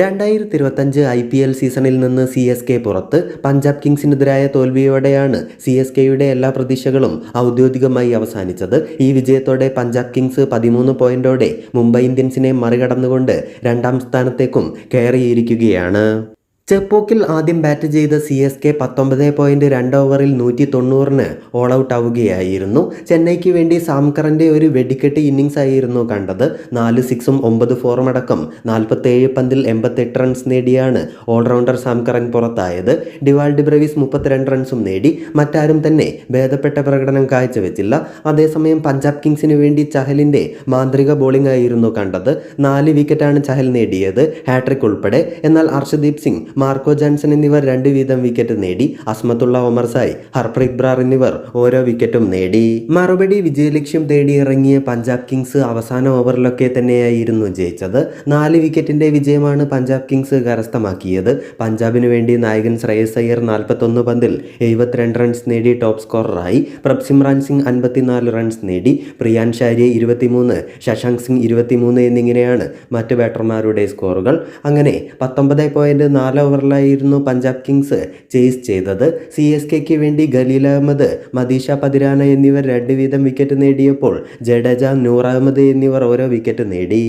രണ്ടായിരത്തി ഇരുപത്തഞ്ച് I P L സീസണിൽ നിന്ന് സി എസ് കെ പുറത്ത് പഞ്ചാബ് കിങ്സിനെതിരായ തോൽവിയോടെയാണ് സി എസ് കെയുടെ എല്ലാ പ്രതീക്ഷകളും ഔദ്യോഗികമായി അവസാനിച്ചത്. ഈ വിജയത്തോടെ പഞ്ചാബ് കിങ്സ് പതിമൂന്ന് പോയിന്റോടെ മുംബൈ ഇന്ത്യൻസിനെ മറികടന്നുകൊണ്ട് രണ്ടാം സ്ഥാനത്തേക്കും കയറിയിരിക്കുകയാണ്. ചെപ്പോക്കിൽ ആദ്യം ബാറ്റ് ചെയ്ത സി എസ് കെ പത്തൊമ്പത് പോയിന്റ് രണ്ട് ഓവറിൽ നൂറ്റി തൊണ്ണൂറിന് ഓൾ ഔട്ട് ആവുകയായിരുന്നു. ചെന്നൈക്ക് വേണ്ടി സാംകറിന്റെ ഒരു വെടിക്കെട്ട് ഇന്നിങ്സ് ആയിരുന്നു കണ്ടത്. നാല് സിക്സും ഒമ്പത് ഫോറും അടക്കം നാൽപ്പത്തേഴ് പന്തിൽ എൺപത്തെട്ട് റൺസ് നേടിയാണ് ഓൾറൗണ്ടർ സാംകറൻ പുറത്തായത്. ഡിവാൾഡ് ബ്രവീസ് മുപ്പത്തിരണ്ട് റൺസും നേടി. മറ്റാരും തന്നെ ഭേദപ്പെട്ട പ്രകടനം കാഴ്ചവെച്ചില്ല. അതേസമയം പഞ്ചാബ് കിങ്സിന് വേണ്ടി ചഹലിന്റെ മാന്ത്രിക ബോളിംഗ് ആയിരുന്നു കണ്ടത്. നാല് വിക്കറ്റാണ് ചഹൽ നേടിയത്. ഹാട്രിക് ഉൾപ്പെടെ. എന്നാൽ അർഷദീപ് സിംഗ് മാർക്കോ ജാൻസൺ എന്നിവർ രണ്ട് വീതം വിക്കറ്റ് നേടി. അസ്മത്തുള്ള ഒമർ സായ് ഹർപ്രീത് ബ്രാർ എന്നിവർ ഓരോ വിക്കറ്റും നേടി. മറുപടി വിജയലക്ഷ്യം തേടി ഇറങ്ങിയ പഞ്ചാബ് കിങ്സ് അവസാന ഓവറിലൊക്കെ തന്നെയായിരുന്നു ജയിച്ചത്. നാല് വിക്കറ്റിന്റെ വിജയമാണ് പഞ്ചാബ് കിങ്സ് കരസ്ഥമാക്കിയത്. പഞ്ചാബിന് വേണ്ടി നായകൻ ശ്രേയസ് അയ്യർ നാൽപ്പത്തൊന്ന് പന്തിൽ എഴുപത്തിരണ്ട് റൺസ് നേടി ടോപ് സ്കോററായി. പ്രഭ്സിമ്രാൻ സിംഗ് അൻപത്തിനാല് റൺസ് നേടി. പ്രിയാൻ ഷാരിയെ ഇരുപത്തിമൂന്ന് ശശാങ്ക് സിംഗ് ഇരുപത്തിമൂന്ന് എന്നിങ്ങനെയാണ് മറ്റ് ബാറ്റർമാരുടെ സ്കോറുകൾ അങ്ങനെ പത്തൊമ്പത് പോയിന്റ് നാല് ഓവറിലായിരുന്നു പഞ്ചാബ് കിങ്സ് ചേസ് ചെയ്തത്. സി എസ് കെക്ക് വേണ്ടി ഖലീൽ അഹമ്മദ് മദീഷ പതിരാന എന്നിവർ രണ്ട് വീതം വിക്കറ്റ് നേടിയപ്പോൾ ജഡേജ നൂർ അഹമ്മദ് എന്നിവർ ഓരോ വിക്കറ്റ് നേടി.